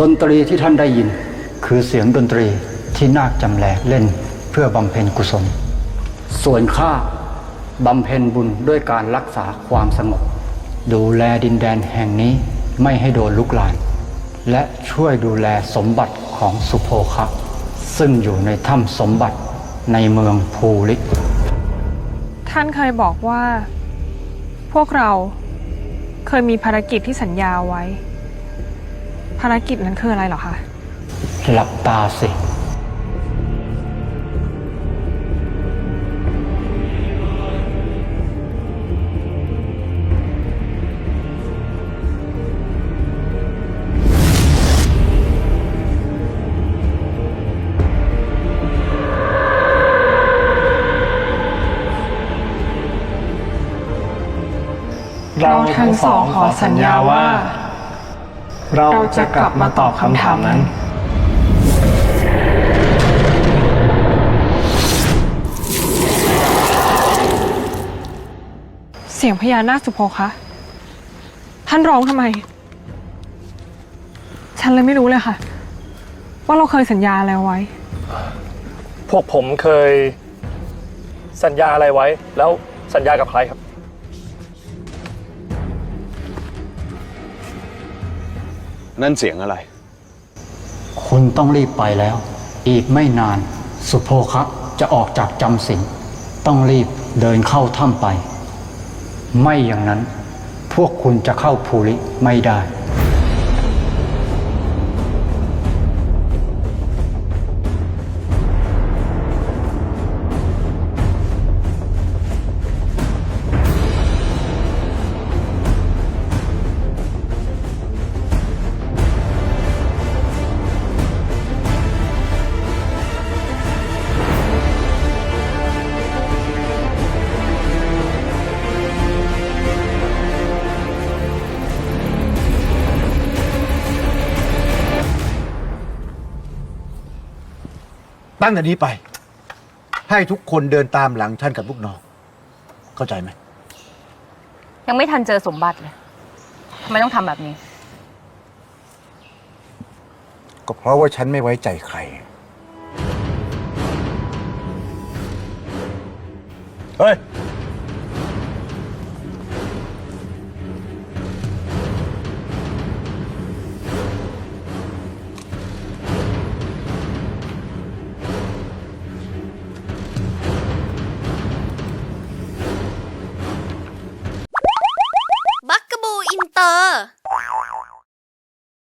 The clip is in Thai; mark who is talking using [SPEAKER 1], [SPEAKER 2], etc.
[SPEAKER 1] ดนตรีที่ท่านได้ยิน คือเสียงดนตรีที่นาคจำแลกเล่นเพื่อบำเพ็ญกุศล ส่วนข้าบำเพ็ญบุญด้วยการรักษาความสงบ ดูแลดินแดนแห่งนี้ไม่ให้โดนลุกลาน และช่วยดูแลสมบัติของสุโภคะซึ่งอยู่ในถ้ำสมบัติในเมืองภูริ
[SPEAKER 2] ท่านเคยบอกว่า พวกเราเคยมีภารกิจที่สัญญาไว้ ภารกิจนั้นคืออะไรเหรอคะ
[SPEAKER 1] หลับตาสิ
[SPEAKER 2] เราทั้งสองขอสัญญาว่า
[SPEAKER 3] เราจะกลับมาตอบคำถามนั้น
[SPEAKER 2] เสียงพญานาคสุโภคะท่านร้องทำไม ฉันเลยไม่รู้เลยค่ะ ว่าเราเคยสัญญาอะไรเอาไว้
[SPEAKER 3] พวกผมเคยสัญญาอะไรไว้ แล้วสัญญากับใครครับ
[SPEAKER 4] นั่นเสียงอะไร
[SPEAKER 1] คุณต้องรีบไปแล้ว อีกไม่นาน สุโภคะจะออกจากจำศีลต้องรีบเดินเข้าถ้ำไป ไม่อย่างนั้น พวกคุณจะเข้าภูริไม่ได้
[SPEAKER 5] ตั้งแต่นี้ไป ให้ทุกคนเดินตามหลังท่านกับลูกน้อง เข้าใจไหม
[SPEAKER 6] ยังไม่ทันเจอสมบัติเลยทำไมต้องทำแบบนี้
[SPEAKER 5] ก็เพราะว่าฉันไม่ไว้ใจใคร
[SPEAKER 3] เฮ้ย